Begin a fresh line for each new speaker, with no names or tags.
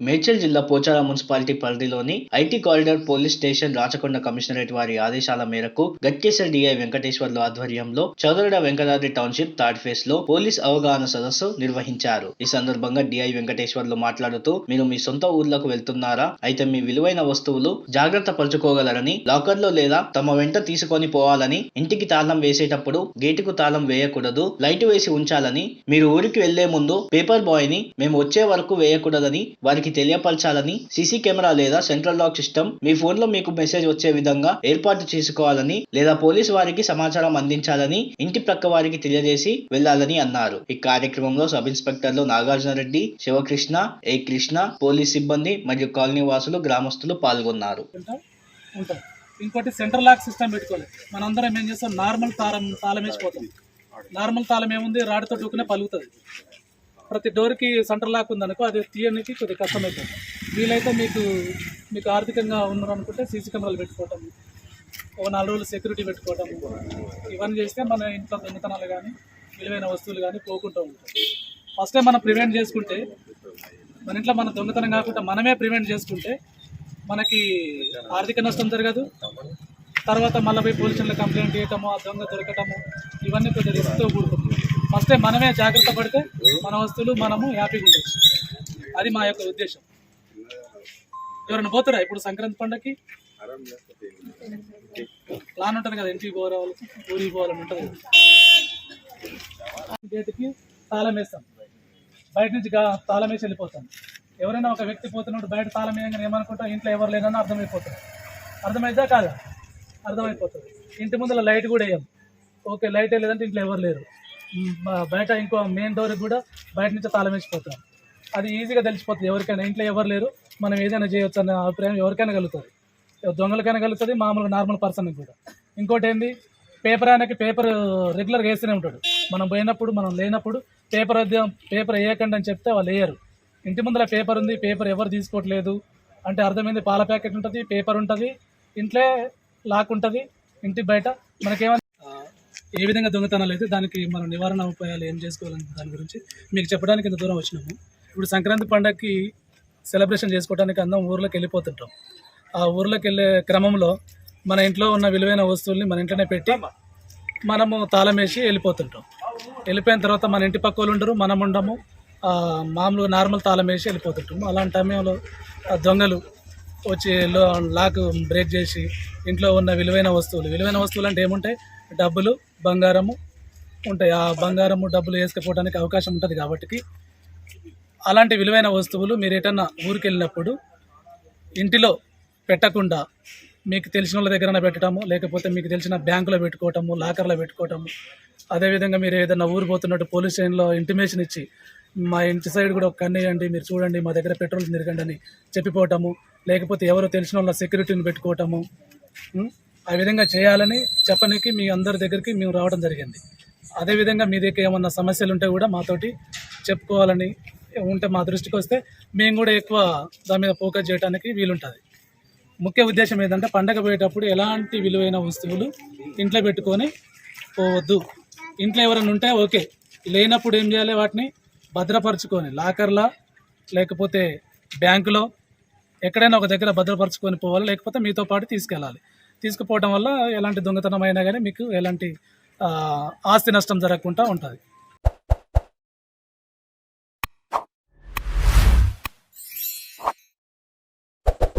మేడ్చల్ జిల్లా పోచారం మున్సిపాలిటీ పరిధిలోని IT corridor police station Rachakonda commissionerate వారి ఆదేశాల మేరకు గట్కేసర్ డిఐ వెంకటేశ్వర్లు ఆధ్వర్యంలో చౌదరడ వెంకటాద్రి టౌన్షిప్ థర్డ్ ఫేజ్లో పోలీస్ అవగాహన సదస్సు నిర్వహించారు. ఈ సందర్భంగా డిఐ వెంకటేశ్వర్లు మాట్లాడుతూ మీరు మీ సొంత ఊర్లకు వెళ్తున్నారా? అయితే మీ విలువైన వస్తువులు జాగ్రత్త పరుచుకోగలరని లాకర్లో లేదా తమ వెంట తీసుకొని పోవాలని ఇంటికి తాళం వేసేటప్పుడు గేటుకు తాళం వేయకూడదు లైట్ వేసి ఉంచాలని మీరు ఊరికి వెళ్ళే ముందు పేపర్ బాయ్ని మేము వచ్చే వరకు వేయకూడదని వారికి తెలియపరచాలని సీసీ కెమెరా లేదా సెంట్రల్ లాక్ సిస్టమ్ మీ ఫోన్లో మీకు మెసేజ్ వచ్చే విధంగా ఏర్పాటు చేసుకోవాలని లేదా పోలీసు వారికి సమాచారం అందించాలని ఇంటి ప్రక్క వారికి తెలియజేసి వెళ్ళాలని అన్నారు. ఈ కార్యక్రమంలో సబ్ ఇన్స్పెక్టర్లు నాగార్జున రెడ్డి శివకృష్ణ ఏ కృష్ణ పోలీస్ సిబ్బంది మరియు కాలనీ వాసులు గ్రామస్తులు పాల్గొన్నారు.
ఇంకోటి సెంట్రల్ లాక్ సిస్టమ్ పెట్టుకోవాలి. మనందరం ఏం చేస్తాం? నార్మల్ తాళం తాళం వేసిపోతుంది నార్మల్ తాళం ఏముంది? రాడితో ఢుక్కునే పలుకుతుంది. ప్రతి డోర్కి సెంటర్ లాక్ ఉందనుకో అది తీయడానికి కొద్దిగా కష్టం అవుతుంది వీలైతే మీకు మీకు ఆర్థికంగా ఉన్నారు అనుకుంటే సీసీ కెమెరాలు పెట్టుకోవటం ఒక నాలుగు రోజులు సెక్యూరిటీ పెట్టుకోవటం ఇవన్నీ చేస్తే మన ఇంట్లో దొంగతనాలు కానీ విలువైన వస్తువులు కానీ పోకుండా ఉంటాయి. ఫస్టే మనం ప్రివెంట్ చేసుకుంటే మన ఇంట్లో మన దొంగతనం కాకుండా మనమే ప్రివెంట్ చేసుకుంటే మనకి ఆర్థిక నష్టం జరగదు. తర్వాత మళ్ళీ పోయి కంప్లైంట్ చేయటము ఆ దొంగ దొరకటము ఇవన్నీ కొద్దిగా రిస్క్తో కూడుకుంటుంది. ఫస్టే మనమే జాగ్రత్త పడితే మన వస్తువులు మనము హ్యాపీగా ఉండొచ్చు. అది మా యొక్క ఉద్దేశం. ఎవరైనా పోతారా? ఇప్పుడు సంక్రాంతి పండగకి ప్లాన్ ఉంటుంది కదా ఇంటికి పోరావాలి ఊరికి పోవాలని ఉంటుంది కదా. తాళం వేస్తాం. బయట నుంచి తాళం వేసి వెళ్ళిపోతాం. ఎవరైనా ఒక వ్యక్తి పోతున్నప్పుడు బయట తాళం వేయగానే ఏమనుకుంటా ఇంట్లో ఎవరు లేదని అర్థమైపోతుంది. అర్థమైందా కాదా? అర్థమైపోతుంది. ఇంటి ముందర లైట్ కూడా వేయం. ఓకే లైట్ లేదంటే ఇంట్లో ఎవరు లేరు. బయట ఇంకో మెయిన్ డోర్ కూడా బయట నుంచి తాళం వేసిపోతాం. అది ఈజీగా తెలిసిపోతుంది. ఎవరికైనా ఇంట్లో ఎవరు లేరు మనం ఏదైనా చేయొచ్చు అనే అభిప్రాయం ఎవరికైనా కలుగుతుంది. దొంగలకైనా కలుగుతుంది మామూలుగా నార్మల్ పర్సన్కి కూడా. ఇంకోటి ఏంది? పేపర్ ఆయనకి పేపర్ రెగ్యులర్గా వేస్తూనే ఉంటాడు. మనం పోయినప్పుడు మనం లేనప్పుడు పేపర్ పేపర్ వేయకండి అని చెప్తే వాళ్ళు వేయరు. ఇంటి ముందర పేపర్ ఉంది పేపర్ ఎవరు తీసుకోవట్లేదు అంటే అర్థమైంది. పాల ప్యాకెట్ ఉంటుంది పేపర్ ఉంటుంది ఇంట్లో లాక్ ఉంటుంది ఇంటి బయట మనకేమైనా ఏ విధంగా దొంగతనాలు అయితే దానికి మనం నివారణ ఉపాయాలు ఏం చేసుకోవాలని దాని గురించి మీకు చెప్పడానికి ఇంత దూరం వచ్చినాము. ఇప్పుడు సంక్రాంతి పండగకి సెలబ్రేషన్ చేసుకోవడానికి అందరం ఊర్లోకి వెళ్ళిపోతుంటాం. ఆ ఊర్లోకి వెళ్ళే క్రమంలో మన ఇంట్లో ఉన్న విలువైన వస్తువుల్ని మన ఇంట్లోనే పెట్టి మనము తాళం వేసి వెళ్ళిపోతుంటాం. వెళ్ళిపోయిన తర్వాత మన ఇంటి పక్క వాళ్ళు ఉండరు మనం ఉండము. మామూలు నార్మల్ తాళం వేసి వెళ్ళిపోతుంటాము. అలాంటి సమయంలో ఆ దొంగలు వచ్చి లో- లాక్ బ్రేక్ చేసి ఇంట్లో ఉన్న విలువైన వస్తువులు విలువైన వస్తువులు అంటే ఏముంటాయి? డబ్బులు బంగారము ఉంటాయి. ఆ బంగారము డబ్బులు వేసుకుపోవడానికి అవకాశం ఉంటుంది కాబట్టి అలాంటి విలువైన వస్తువులు మీరు ఎటన్నా ఊరికి వెళ్ళినప్పుడు ఇంటిలో పెట్టకుండా మీకు తెలిసిన వాళ్ళ దగ్గర పెట్టడము లేకపోతే మీకు తెలిసిన బ్యాంకులో పెట్టుకోవటము లాకర్లో పెట్టుకోవటము అదేవిధంగా మీరు ఏదైనా ఊరు పోతున్నట్టు పోలీస్ స్టేషన్లో ఇంటిమేషన్ ఇచ్చి మా ఇంటి సైడ్ కూడా ఒక కన్నేయండి మీరు చూడండి మా దగ్గర పెట్రోల్ తిరగండి అని చెప్పిపోవటము లేకపోతే ఎవరో తెలిసిన వాళ్ళ సెక్యూరిటీని పెట్టుకోవటము ఆ విధంగా చేయాలని చెప్పనికి మీ అందరి దగ్గరికి మేము రావడం జరిగింది. అదేవిధంగా మీ దగ్గర ఏమన్నా సమస్యలు ఉంటే కూడా మాతోటి చెప్పుకోవాలని ఉంటే మా దృష్టికి వస్తే మేము కూడా ఎక్కువ దాని మీద ఫోకస్ చేయడానికి వీలుంటుంది. ముఖ్య ఉద్దేశం ఏంటంటే పండగ పోయేటప్పుడు ఎలాంటి విలువైన వస్తువులు ఇంట్లో పెట్టుకొని పోవద్దు. ఇంట్లో ఎవరైనా ఉంటే ఓకే. లేనప్పుడు ఏం చేయాలి వాటిని? భద్రపరచుకొని లాకర్లా లేకపోతే బ్యాంకులో ఎక్కడైనా ఒక దగ్గర భద్రపరచుకొని పోవాలి లేకపోతే మీతో పాటు తీసుకెళ్ళాలి. తీసుకుపోవడం వల్ల ఎలాంటి దొంగతనం అయినా కానీ మీకు ఎలాంటి ఆస్తి నష్టం జరగకుండా ఉంటుంది.